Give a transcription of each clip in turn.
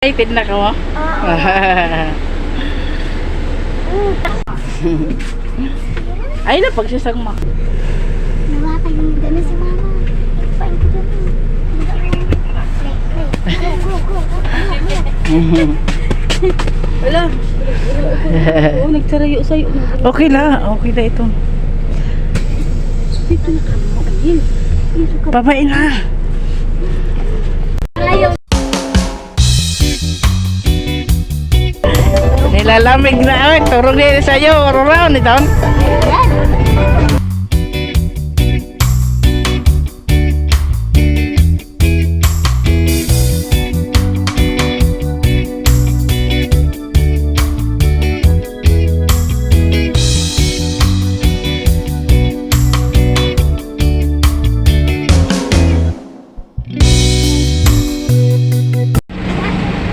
Excited na ka mo? Ay na, pagsasang mo. Nawatan yung gano'n si mama. Pain ko dyan. Go, go, go. Wala. Oo, nagtarayo sa'yo. okay la, okay la ito. Dito na. Babae na. Nilalamig na ay, turong din sa'yo, around ito.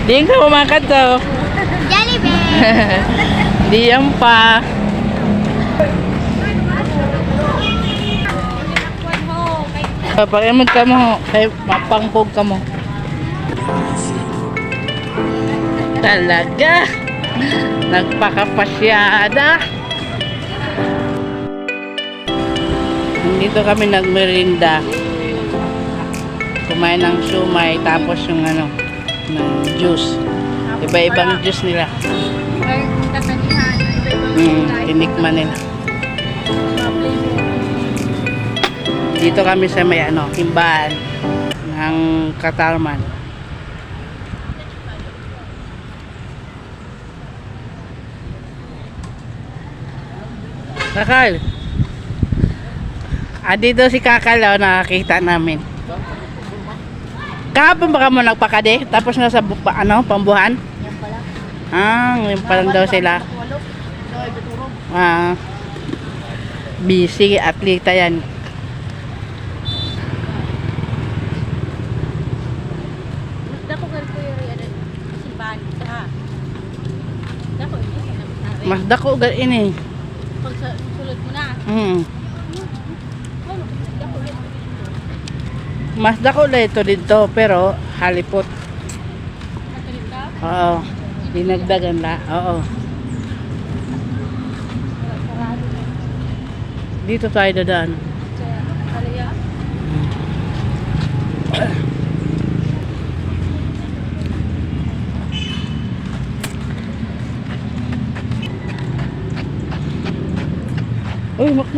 Di ka umakat to. Jollibee! Di yan pa. Papakiamot ka mo, kay mapangpog ka mo. Talaga. Nagpakapasyada. Dito kami nagmerinda. Kumain ng sumay, tapos yung ano, ng juice. Iba-ibang juice nila. Hmm, tinikman nila. Dito kami sa may ano, timbahan ng Katarman. Kakal. Ah, dito si Kakal, oh, nakakita namin. Kahapon baka mo nagpakade, tapos nasa ano, pambuhan? Ah, ngayon pa lang daw sila. Ah, busy, atleta yan. Mas dako gal ini. Pag sa sulod mo na. Ulit. Mas dako na ito dito, pero halipot. Oo. Dinagdagan la. Oo. Dito tayo dadaan. Uy, mak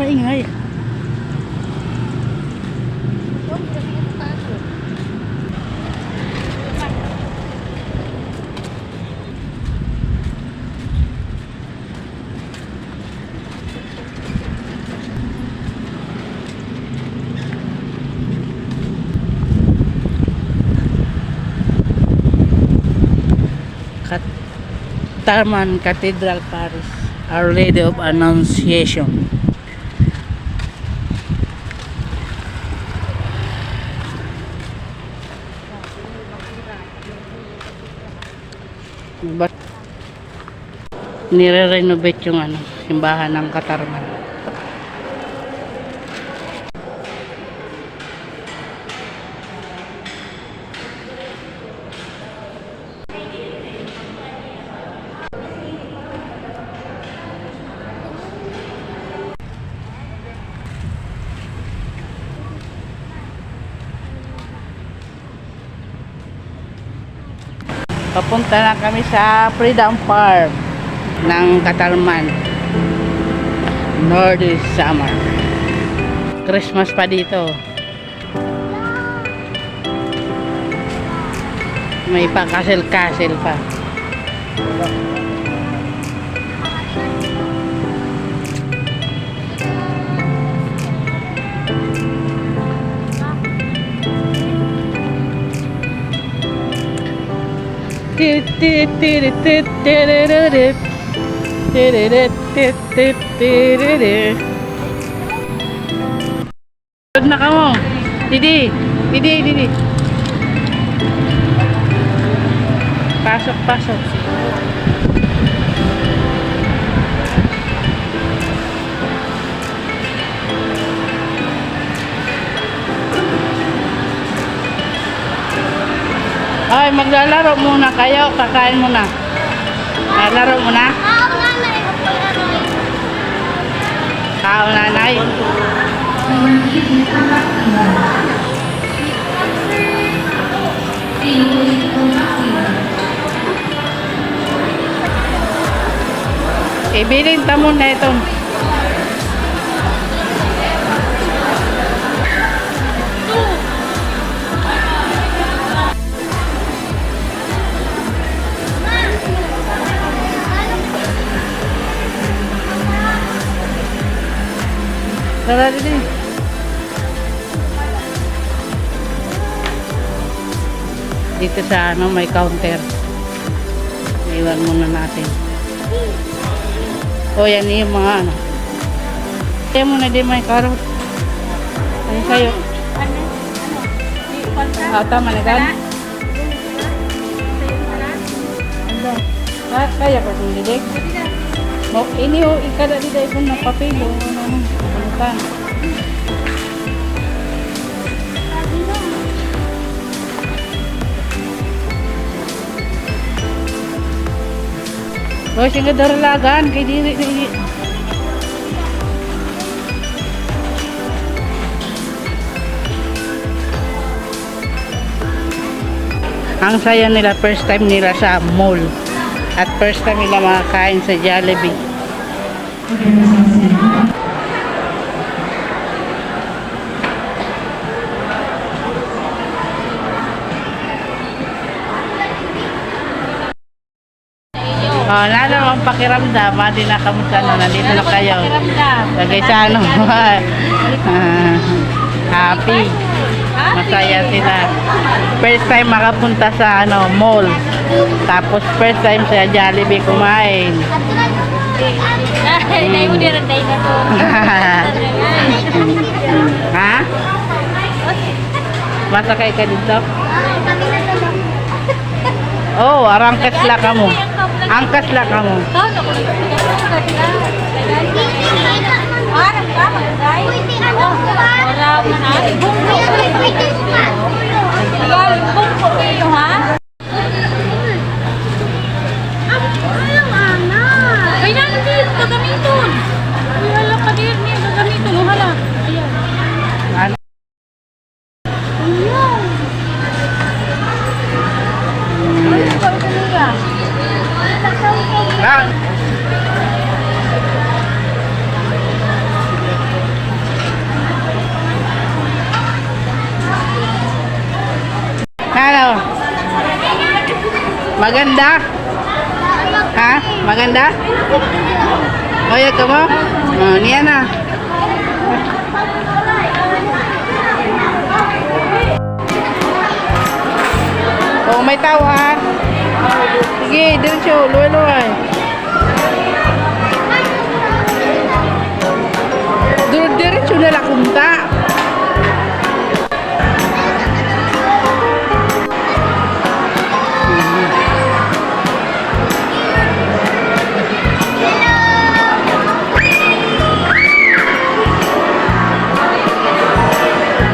Tarman Cathedral Paris. Our Lady of Annunciation. But nire-renovate yung ano, simbahan ng Katarman. Papunta na kami sa Freedom Farm ng Katarman. Northern Summer. Christmas pa dito. May pa castle-castle pa. Sunod na ka mo. Didi. Didi, Didi. Pasok, pasok. Ay, maglalaro muna kayo. Kakain muna. Ah, laro muna. Kao nanay. Ibilin ta muna ito. Tara dito. Dito sa ano may counter. Iwan muna natin. O yan yung mga ano. Kaya muna din may karot. Ay kayo. Ano? Ano? Ah, tama na gan. Ano? Kaya ko kung. Mo ini o ikada di dai kung napapilo ano ano. Ano ka? O sige daralagan kay diri diri. Ang saya nila first time nila sa mall. At first time nila makakain sa Jollibee. Oh, lalo ang pakiramdam, madi na kamusta na, nandito na kayo. Lagay sa ano, ah, happy. Masaya sila. First time makapunta sa ano, mall. Tapos first time sa Jollibee kumain. Dahil na mo din ang dinosaur. ha? Masakay ka dito? Oh, arangkas la ka mo. Angkas la ka mo. Taon ako Arang ka, magagay. Wala mo na. Bungko. Galing bungko kayo, ha? Ay, nanti, gagamiton. Ay, hala ka din niya, gagamiton. Oh, hala. Ayan. Ano? Ay, ikaw ito niya. Ah. Ano? Maganda? Ha? Maganda? Oya ka mo? Oh, niya na. Oh, may tao ha? Sige, diretso, luway-luway. Diretso na lang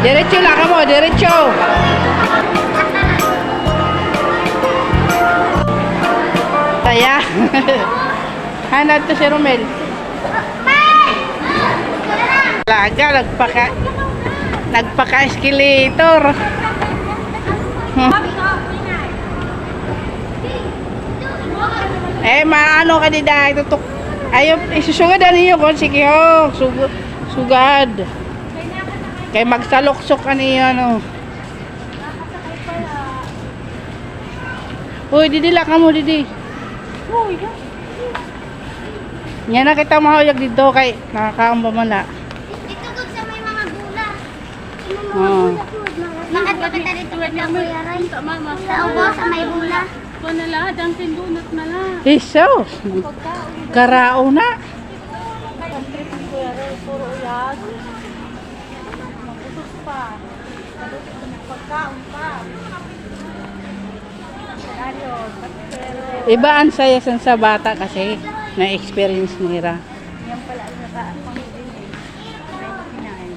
Diretso lang ka mo, diretso. Kaya. Hanap to si Romel. Laga, nagpaka nagpaka-escalator. eh, maano ka di dahil tutok. Ayaw, isusugad na ninyo kung sige ho. Sug, sugad. Kay magsalok-sok ka niyo, ano. Uy, didila ka mo, didi. Uy, Yan na kita mahayag dito kay nakakaamba man na. Ito kung sa may mga gula. Oo. Bakit ba kita dito na kuya Ray? mama. Sa ubo, sa may bula. Kuha na lang, Dunkin Donut na lang. Jesus! Karao na. Iba ang saya san sa bata kasi na-experience nila. yan pala ang nakapangin eh. Ay, kinain.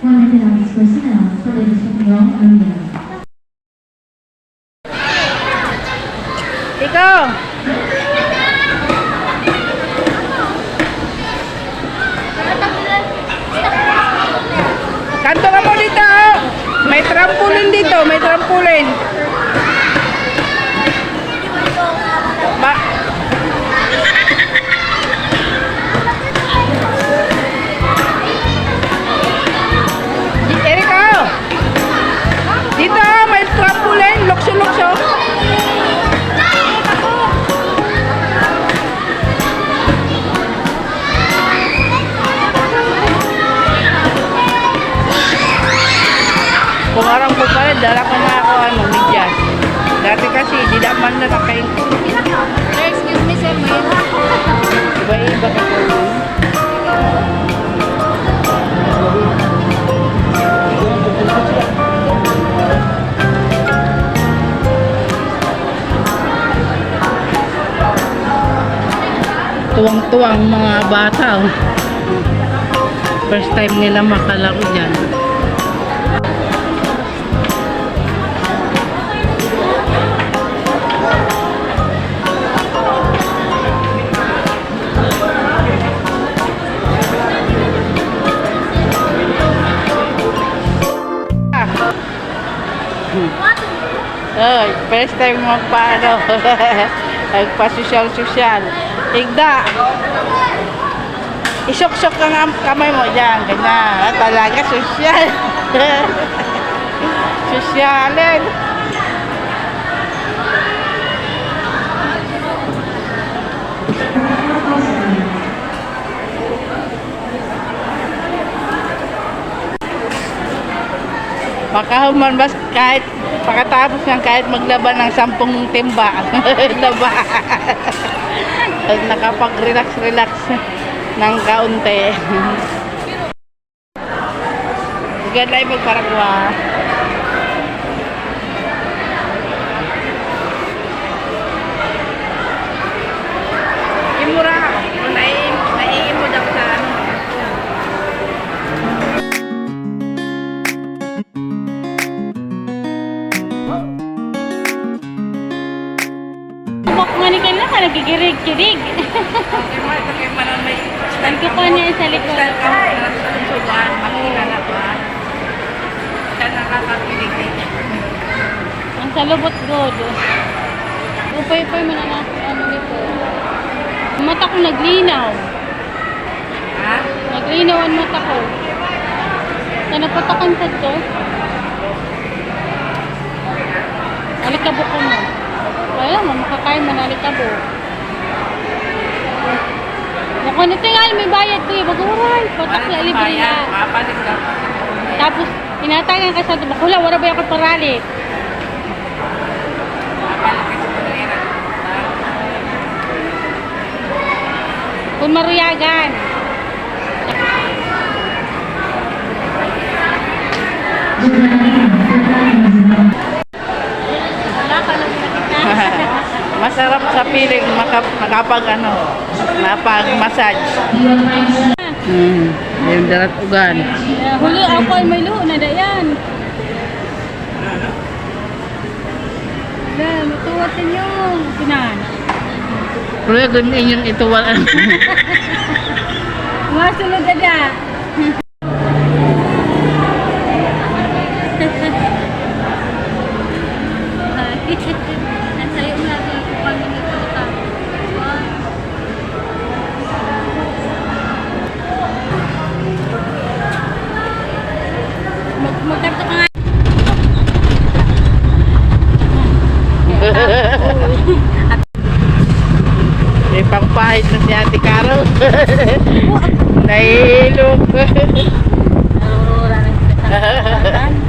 One minute personnel for the Sumyong Arena. Dala ko na ako ano, medyas. Dati kasi, di naman na nakain ko. Excuse me, sir. Iba-iba ka po. Tuwang-tuwang mga bata. oh. First time nila makalaro dyan. Ay, first time mo pa ano, nagpa-social-social. Igda. Isok-sok ka nga kamay mo dyan. Ganyan. Ah, talaga, social. Sosyalin. Makahuman bas kahit pagkatapos ng kahit maglaban ng sampung timba. Laba. At nakapag-relax-relax ng kaunti. Ganda yung magparagwa. Ka, nagigirig-girig. Okay, mo, okay, man, may Ang ko niya sa likod. Style ka mo na sa susugan, makita na ba? Siya nakakapilig Ang salubot god. Upay-upay mo na na ano nito. Mata ko naglinaw. Ha? Naglinaw ang mata ko. Kaya napatakan sa to. Alikabo ko mo. Kaya mo, makakain mo na alikabo. Mukha na tingal, may bayad ko eh. Mag-uray. Patak na libre na. Ka. Tapos, tinatagan ka sa bakula, wala ba ako parali? Kung maruyagan. Wala ka lang nakita. Masarap sa piling, maka, nakapag ano, napag-massage. Hmm, yung darat ugan. Huli ako ay may luho na dayan. Wala, matuwat ninyo. Pinan. Pero yung inyong ito wala. Masulog ka da. Nasayo mo natin kung paano nito ka. Mag magkarto ka nga. May pangpahit na si Ate Nahihilo. Narurura sa